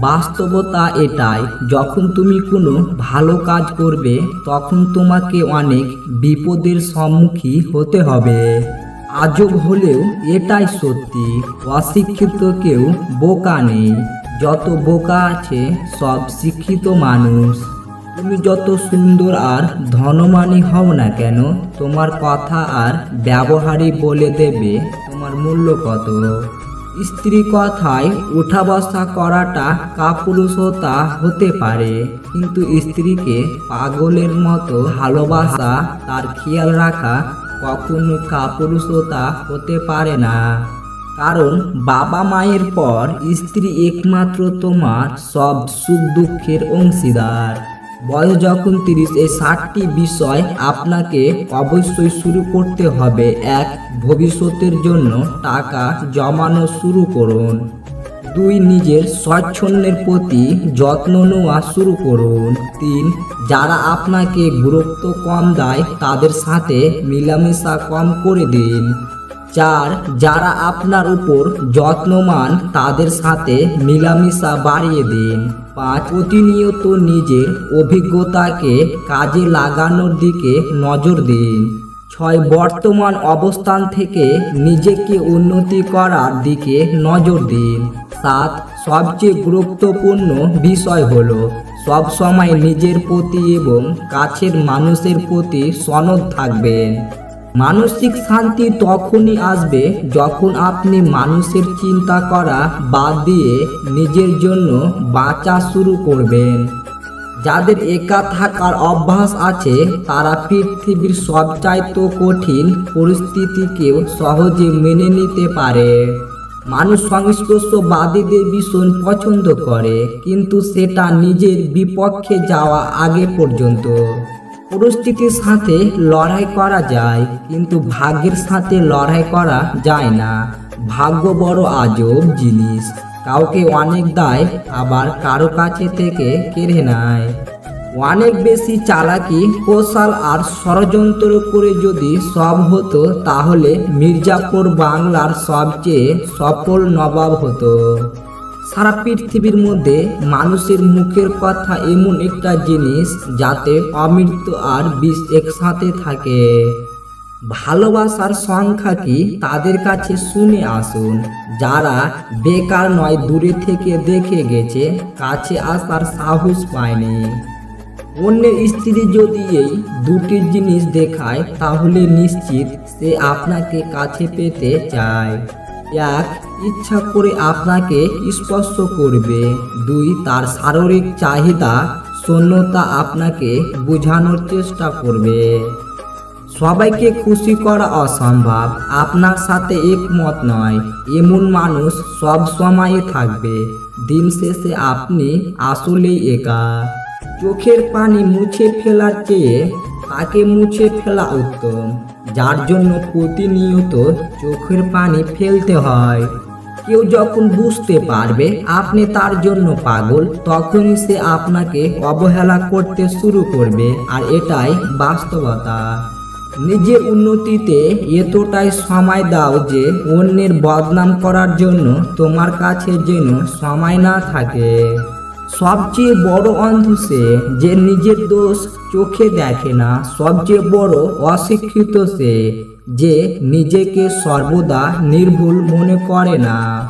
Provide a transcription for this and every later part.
বাস্তবতা এটাই, যখন তুমি কোনো ভালো কাজ করবে, তখন তোমাকে অনেক বিপদের সম্মুখী হতে হবে। আজব হলেও এটাই সত্যি, অশিক্ষিত কেউ বোকা নেই। যত বোকা আছে, সব শিক্ষিত মানুষ। তুমি যত সুন্দর আর ধনমানী হও না কেন, তোমার কথা আর ব্যবহারই বলে দেবে তোমার মূল্য কত। স্ত্রী কথায় উঠা বসা করাটা কাপুরুষতা হতে পারে, কিন্তু স্ত্রীকে পাগলের মতো ভালোবাসা তার খেয়াল রাখা কখনো কাপুরুষতা হতে পারে না। কারণ বাবা মায়ের পর স্ত্রী একমাত্র তোমার সব সুখ দুঃখের অংশীদার। বয়স যখন তিরিশ, এই ষাটটি বিষয় আপনাকে অবশ্যই শুরু করতে হবে। এক, ভবিষ্যতের জন্য টাকা জমানো শুরু করুন। দুই, নিজের স্বচ্ছন্দের প্রতি যত্ন নেওয়া শুরু করুন। তিন, যারা আপনাকে গুরুত্ব কম দেয় তাদের সাথে মিলামেশা কম করে দিন। চার যারা আপনার উপর যত্নমান তাদের সাথে মিলামিশা বাড়িয়ে দিন। পাঁচ, প্রতিনিয়ত নিজের অভিজ্ঞতাকে কাজে লাগানোর দিকে নজর দিন। ছয়, বর্তমান অবস্থান থেকে নিজেকে উন্নতি করার দিকে নজর দিন। সাত, সবচেয়ে গুরুত্বপূর্ণ বিষয় হল সব সময় নিজের প্রতি এবং কাছের মানুষের প্রতি সনদ থাকবেন। মানসিক শান্তি তখনই আসবে যখন আপনি মানুষের চিন্তা করা বাদ দিয়ে নিজের জন্য বাঁচা শুরু করবেন। যাদের একা থাকার অভ্যাস আছে, তারা পৃথিবীর সবচাইতে কঠিন পরিস্থিতিকেও সহজে মেনে নিতে পারে। মানুষ সংস্পর্শবাদীদের ভীষণ পছন্দ করে, কিন্তু সেটা নিজের বিপক্ষে যাওয়া আগে পর্যন্ত। পরিস্থিতির সাথে লড়াই করা যায়, কিন্তু ভাগ্যের সাথে লড়াই করা যায় না। ভাগ্য বড় আজব জিনিস, কাউকে অনেক দায়, আবার কারও কাছে থেকে কেড়ে নেয়। অনেক বেশি চালাকি, কৌশল আর ষড়যন্ত্র করে যদি সব হতো, তাহলে মির্জাপুর বাংলার সবচেয়ে সফল নবাব হতো। সারা পৃথিবীর মধ্যে মানুষের মুখের কথা এমন একটা জিনিস যাতে অমৃত আর বিষ একসাথে থাকে। ভালোবাসার সংখ্যা কি? তাদের কাছে শুনে আসুন। যারা বেকার নয়, দূরে থেকে দেখে গেছে, কাছে আসার সাহস পায়নি। অন্যের স্ত্রী যদি এই দুটি জিনিস দেখায়, তাহলে নিশ্চিত সে আপনাকে কাছে পেতে চায়। এক ইচ্ছা করে আপনাকে স্পর্শ করবে। দুই, তার শারীরিক চাহিদা, শূন্যতা আপনাকে বোঝানোর চেষ্টা করবে। সবাইকে খুশি করা অসম্ভব। আপনার সাথে একমত নয়। এমন মানুষ সব সময় থাকবে। দিন শেষে আপনি আসলেই একা। চোখের পানি মুছে ফেলার চেয়ে তাকে মুছে ফেলা উত্তম। যার জন্য প্রতিনিয়ত চোখের পানি ফেলতে হয়। কেউ যখন বুঝতে পারবে আপনি তার জন্য পাগল, তখনই সে আপনাকে অবহেলা করতে শুরু করবে, আর এটাই বাস্তবতা। নিজের উন্নতিতে এতটাই সময় দাও যে অন্যের বদনাম করার জন্য তোমার কাছে যেন সময় না থাকে। সবচেয়ে বড় অন্ধ সে যে নিজের দোষ চোখে দেখে না, সবচেয়ে বড় অশিক্ষিত সে যে নিজেকে সর্বদা নির্ভুল মনে করে না।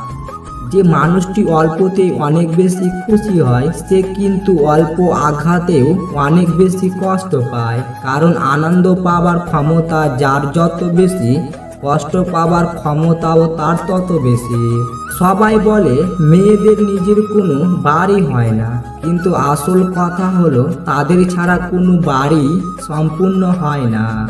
যে মানুষটি অল্পতেই অনেক বেশি খুশি হয়, সে কিন্তু অল্প আঘাতেও অনেক বেশি কষ্ট পায়। কারণ আনন্দ পাবার ক্ষমতা যার যত বেশি কষ্ট পাবার ক্ষমতাও তার তত বেশি। সবাই বলে, মেয়েদের নিজের কোনো বাড়ি হয় না। কিন্তু আসল কথা হলো, তাদের ছাড়া কোনো বাড়ি সম্পূর্ণ হয় না।